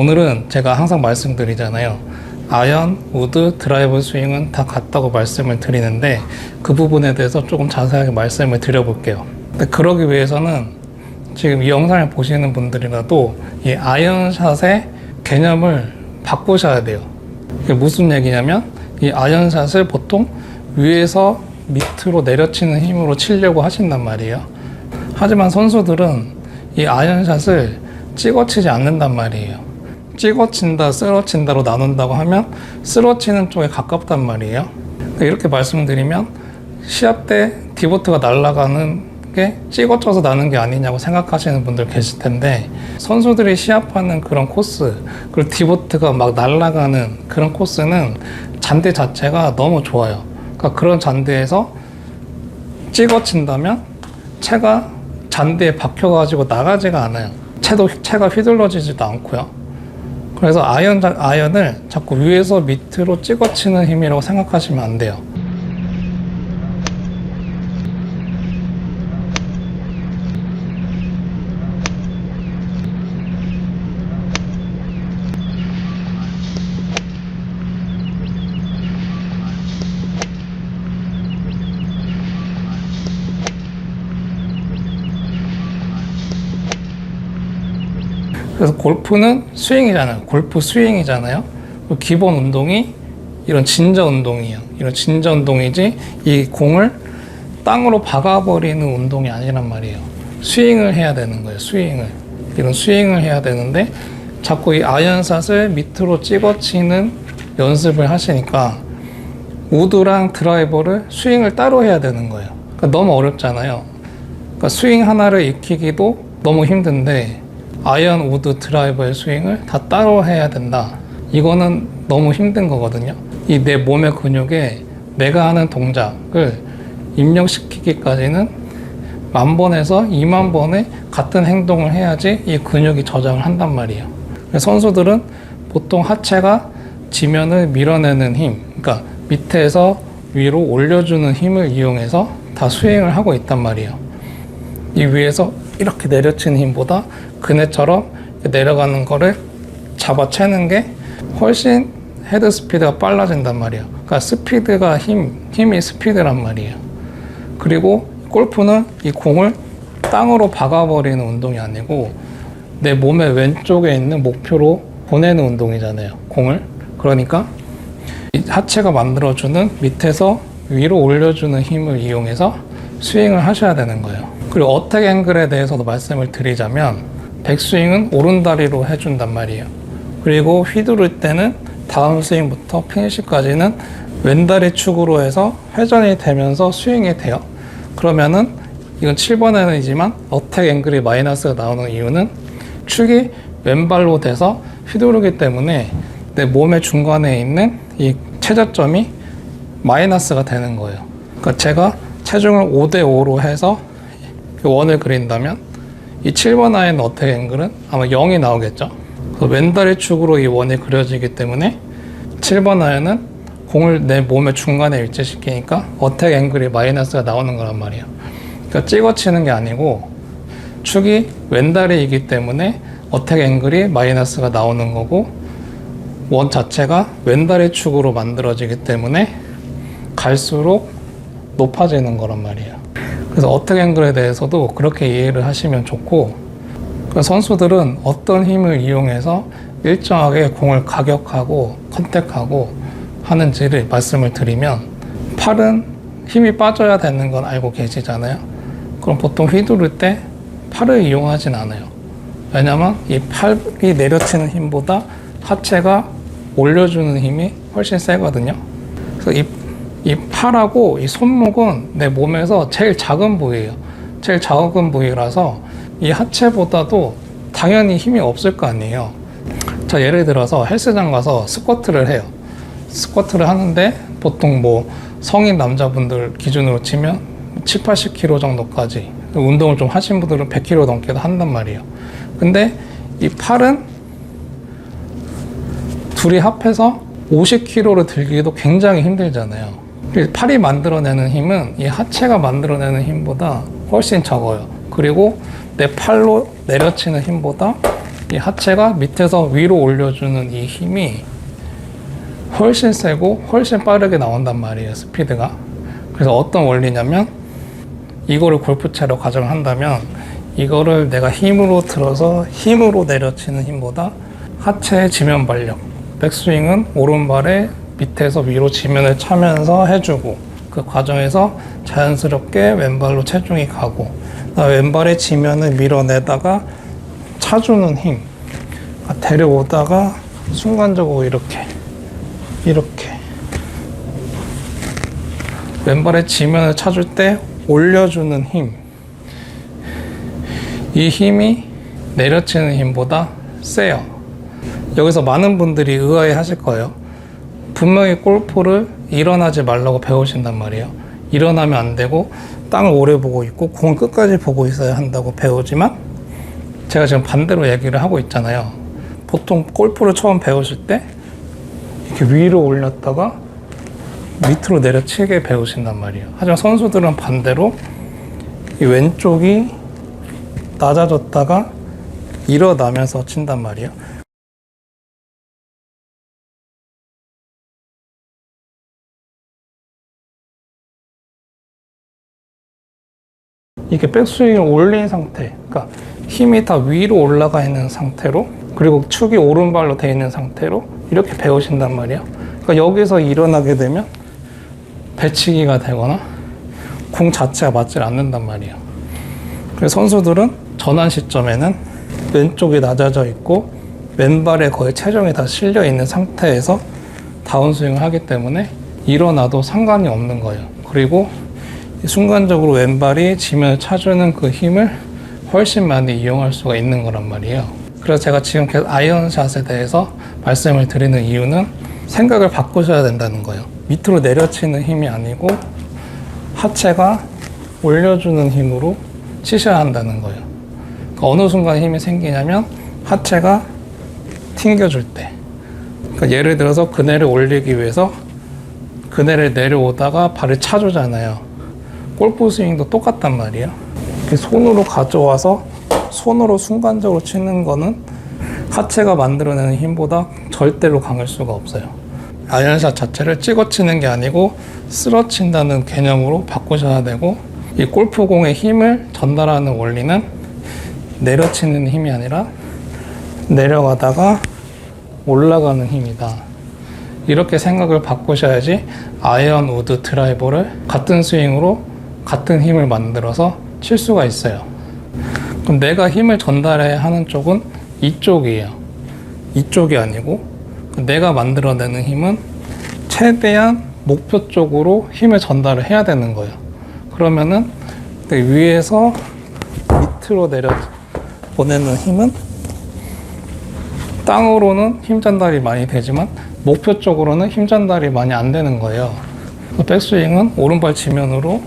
오늘은 제가 항상 말씀드리잖아요. 아연, 우드, 드라이브 스윙은 다 같다고 말씀을 드리는데 그 부분에 대해서 조금 자세하게 말씀을 드려볼게요. 근데 그러기 위해서는 지금 이 영상을 보시는 분들이라도 이 아이언샷의 개념을 바꾸셔야 돼요. 이게 무슨 얘기냐면 이 아이언샷을 보통 위에서 밑으로 내려치는 힘으로 치려고 하신단 말이에요. 하지만 선수들은 이 아이언샷을 찍어치지 않는단 말이에요. 찍어친다, 쓰러친다로 나눈다고 하면 쓰러치는 쪽에 가깝단 말이에요. 그러니까 이렇게 말씀드리면 시합 때 디보트가 날아가는 게 찍어쳐서 나는 게 아니냐고 생각하시는 분들 계실 텐데 선수들이 시합하는 그런 코스 그리고 디보트가 막 날아가는 그런 코스는 잔디 자체가 너무 좋아요. 그러니까 그런 잔디에서 찍어친다면 채가 잔디에 박혀가지고 나가지가 않아요. 채도 채가 휘둘러지지도 않고요. 그래서 아이언 아이언을 자꾸 위에서 밑으로 찍어치는 힘이라고 생각하시면 안 돼요. 그래서 골프는 스윙이잖아요. 골프 스윙이잖아요. 그 기본 운동이 이런 진저 운동이에요. 이런 진저 운동이지 이 공을 땅으로 박아버리는 운동이 아니란 말이에요. 스윙을 해야 되는 거예요. 스윙을. 이런 스윙을 해야 되는데 자꾸 이 아이언샷을 밑으로 찍어치는 연습을 하시니까 우드랑 드라이버를 스윙을 따로 해야 되는 거예요. 그러니까 너무 어렵잖아요. 그러니까 스윙 하나를 익히기도 너무 힘든데 아이언 우드 드라이버의 스윙을 다 따로 해야 된다. 이거는 너무 힘든 거거든요. 이 내 몸의 근육에 내가 하는 동작을 입력시키기까지는 만 번에서 2만 번의 같은 행동을 해야지 이 근육이 저장을 한단 말이에요. 선수들은 보통 하체가 지면을 밀어내는 힘, 그러니까 밑에서 위로 올려주는 힘을 이용해서 다 스윙을 하고 있단 말이에요. 이 위에서 이렇게 내려치는 힘보다 그네처럼 내려가는 거를 잡아채는 게 훨씬 헤드 스피드가 빨라진단 말이에요. 그러니까 스피드가 힘, 힘이 스피드란 말이에요. 그리고 골프는 이 공을 땅으로 박아버리는 운동이 아니고 내 몸의 왼쪽에 있는 목표로 보내는 운동이잖아요. 공을. 그러니까 이 하체가 만들어주는 밑에서 위로 올려주는 힘을 이용해서 스윙을 하셔야 되는 거예요. 그리고 어택 앵글에 대해서도 말씀을 드리자면 백스윙은 오른다리로 해준단 말이에요. 그리고 휘두를 때는 다음 스윙부터 피니시까지는 왼다리 축으로 해서 회전이 되면서 스윙이 돼요. 그러면은 이건 7번에는이지만 어택 앵글이 마이너스가 나오는 이유는 축이 왼발로 돼서 휘두르기 때문에 내 몸의 중간에 있는 이 최저점이 마이너스가 되는 거예요. 그러니까 제가 체중을 5대 5로 해서 이 원을 그린다면 이 7번 아이는 어택 앵글은 아마 0이 나오겠죠. 왼다리 축으로 이 원이 그려지기 때문에 7번 아이는 공을 내 몸의 중간에 위치시키니까 어택 앵글이 마이너스가 나오는 거란 말이에요. 그러니까 찍어치는 게 아니고 축이 왼다리이기 때문에 어택 앵글이 마이너스가 나오는 거고 원 자체가 왼다리 축으로 만들어지기 때문에 갈수록 높아지는 거란 말이에요. 그래서 어택 앵글에 대해서도 그렇게 이해를 하시면 좋고 그 선수들은 어떤 힘을 이용해서 일정하게 공을 가격하고 컨택하고 하는지를 말씀을 드리면 팔은 힘이 빠져야 되는 건 알고 계시잖아요. 그럼 보통 휘두를 때 팔을 이용하진 않아요. 왜냐면 이 팔이 내려치는 힘보다 하체가 올려주는 힘이 훨씬 세거든요. 그래서 이, 이 팔하고 이 손목은 내 몸에서 제일 작은 부위예요. 제일 작은 부위라서 이 하체보다도 당연히 힘이 없을 거 아니에요. 자, 예를 들어서 헬스장 가서 스쿼트를 해요. 스쿼트를 하는데 보통 뭐 성인 남자분들 기준으로 치면 7, 80kg 정도까지 운동을 좀 하신 분들은 100kg 넘게도 한단 말이에요. 근데 이 팔은 둘이 합해서 50kg를 들기도 굉장히 힘들잖아요. 팔이 만들어내는 힘은 이 하체가 만들어내는 힘보다 훨씬 적어요. 그리고 내 팔로 내려치는 힘보다 이 하체가 밑에서 위로 올려주는 이 힘이 훨씬 세고 훨씬 빠르게 나온단 말이에요 스피드가 그래서 어떤 원리냐면 이거를 골프채로 가정을 한다면 이거를 내가 힘으로 들어서 힘으로 내려치는 힘보다 하체의 지면 발력 백스윙은 오른발에 밑에서 위로 지면을 차면서 해주고 그 과정에서 자연스럽게 왼발로 체중이 가고 나 왼발의 지면을 밀어내다가 차주는 힘 아, 데려오다가 순간적으로 이렇게 이렇게 왼발의 지면을 찾을 때 올려주는 힘. 이 힘이 내려치는 힘보다 세요. 여기서 많은 분들이 의아해 하실 거예요. 분명히 골프를 일어나지 말라고 배우신단 말이에요. 일어나면 안 되고 땅을 오래 보고 있고 공을 끝까지 보고 있어야 한다고 배우지만 제가 지금 반대로 얘기를 하고 있잖아요. 보통 골프를 처음 배우실 때 이렇게 위로 올렸다가 밑으로 내려치게 배우신단 말이에요. 하지만 선수들은 반대로 이 왼쪽이 낮아졌다가 일어나면서 친단 말이에요. 이게 백스윙을 올린 상태, 그러니까 힘이 다 위로 올라가 있는 상태로 그리고 축이 오른발로 돼 있는 상태로 이렇게 배우신단 말이에요. 그러니까 여기서 일어나게 되면 배치기가 되거나 공 자체가 맞질 않는단 말이에요. 그래서 선수들은 전환 시점에는 왼쪽이 낮아져 있고 왼발에 거의 체중이 다 실려 있는 상태에서 다운스윙을 하기 때문에 일어나도 상관이 없는 거예요. 그리고 순간적으로 왼발이 지면을 차주는 그 힘을 훨씬 많이 이용할 수가 있는 거란 말이에요. 그래서 제가 지금 계속 아이언샷에 대해서 말씀을 드리는 이유는 생각을 바꾸셔야 된다는 거예요. 밑으로 내려치는 힘이 아니고 하체가 올려주는 힘으로 치셔야 한다는 거예요. 그러니까 어느 순간 힘이 생기냐면 하체가 튕겨줄 때. 그러니까 예를 들어서 그네를 올리기 위해서 그네를 내려오다가 발을 차주잖아요. 골프 스윙도 똑같단 말이에요. 손으로 가져와서 손으로 순간적으로 치는 거는 하체가 만들어내는 힘보다 절대로 강할 수가 없어요. 아이언샷 자체를 찍어 치는 게 아니고 쓸어 친다는 개념으로 바꾸셔야 되고 이 골프공의 힘을 전달하는 원리는 내려치는 힘이 아니라 내려가다가 올라가는 힘이다. 이렇게 생각을 바꾸셔야지 아이언 우드 드라이버를 같은 스윙으로 같은 힘을 만들어서 칠 수가 있어요. 그럼 내가 힘을 전달해야 하는 쪽은 이쪽이에요. 이쪽이 아니고 내가 만들어내는 힘은 최대한 목표 쪽으로 힘을 전달을 해야 되는 거예요. 그러면은 그 위에서 밑으로 내려 보내는 힘은 땅으로는 힘 전달이 많이 되지만 목표 쪽으로는 힘 전달이 많이 안 되는 거예요. 백스윙은 오른발 지면으로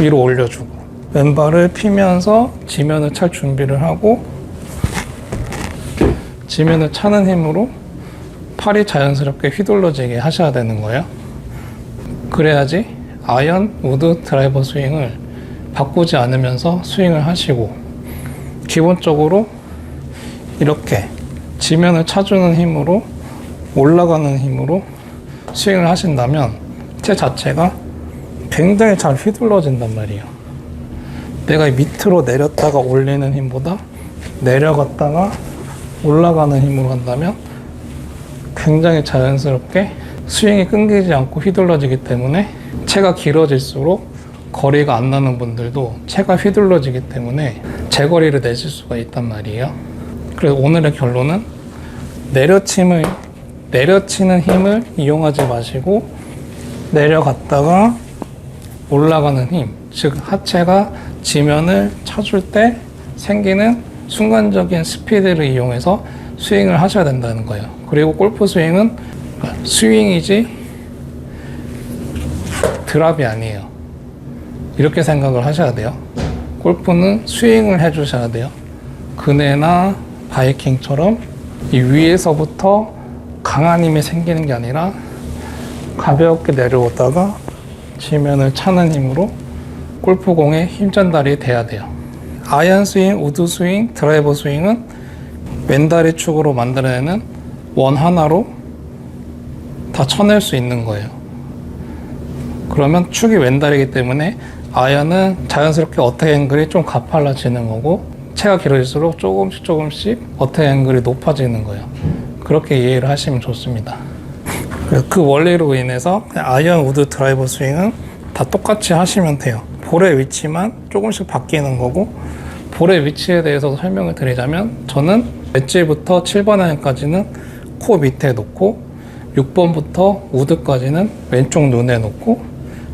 위로 올려주고 왼발을 피면서 지면을 찰 준비를 하고 지면을 차는 힘으로 팔이 자연스럽게 휘둘러지게 하셔야 되는 거예요. 그래야지 아이언 우드 드라이버 스윙을 바꾸지 않으면서 스윙을 하시고 기본적으로 이렇게 지면을 차주는 힘으로 올라가는 힘으로 스윙을 하신다면 채 자체가 굉장히 잘 휘둘러진단 말이에요. 내가 밑으로 내렸다가 올리는 힘보다 내려갔다가 올라가는 힘으로 한다면 굉장히 자연스럽게 스윙이 끊기지 않고 휘둘러지기 때문에 채가 길어질수록 거리가 안 나는 분들도 채가 휘둘러지기 때문에 제거리를 내실 수가 있단 말이에요. 그래서 오늘의 결론은 내려침을 내려치는 힘을 이용하지 마시고 내려갔다가 올라가는 힘, 즉 하체가 지면을 쳐줄 때 생기는 순간적인 스피드를 이용해서 스윙을 하셔야 된다는 거예요. 그리고 골프 스윙은 스윙이지 드랍이 아니에요. 이렇게 생각을 하셔야 돼요. 골프는 스윙을 해주셔야 돼요. 그네나 바이킹처럼 이 위에서부터 강한 힘이 생기는 게 아니라 가볍게 내려오다가 지면을 차는 힘으로 골프공에 힘 전달이 돼야 돼요. 아이언 스윙, 우드 스윙, 드라이버 스윙은 왼다리 축으로 만들어내는 원 하나로 다 쳐낼 수 있는 거예요. 그러면 축이 왼다리이기 때문에 아이언은 자연스럽게 어택 앵글이 좀 가팔라지는 거고 채가 길어질수록 조금씩 조금씩 어택 앵글이 높아지는 거예요. 그렇게 이해를 하시면 좋습니다. 그 원리로 인해서 아이언 우드 드라이버 스윙은 다 똑같이 하시면 돼요. 볼의 위치만 조금씩 바뀌는 거고 볼의 위치에 대해서 설명을 드리자면 저는 엣지부터 7번 아이언까지는 코 밑에 놓고 6번부터 우드까지는 왼쪽 눈에 놓고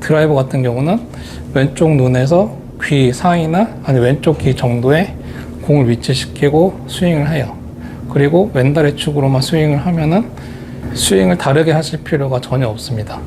드라이버 같은 경우는 왼쪽 눈에서 귀 사이나 아니 왼쪽 귀 정도에 공을 위치시키고 스윙을 해요. 그리고 왼다리 축으로만 스윙을 하면은 스윙을 다르게 하실 필요가 전혀 없습니다.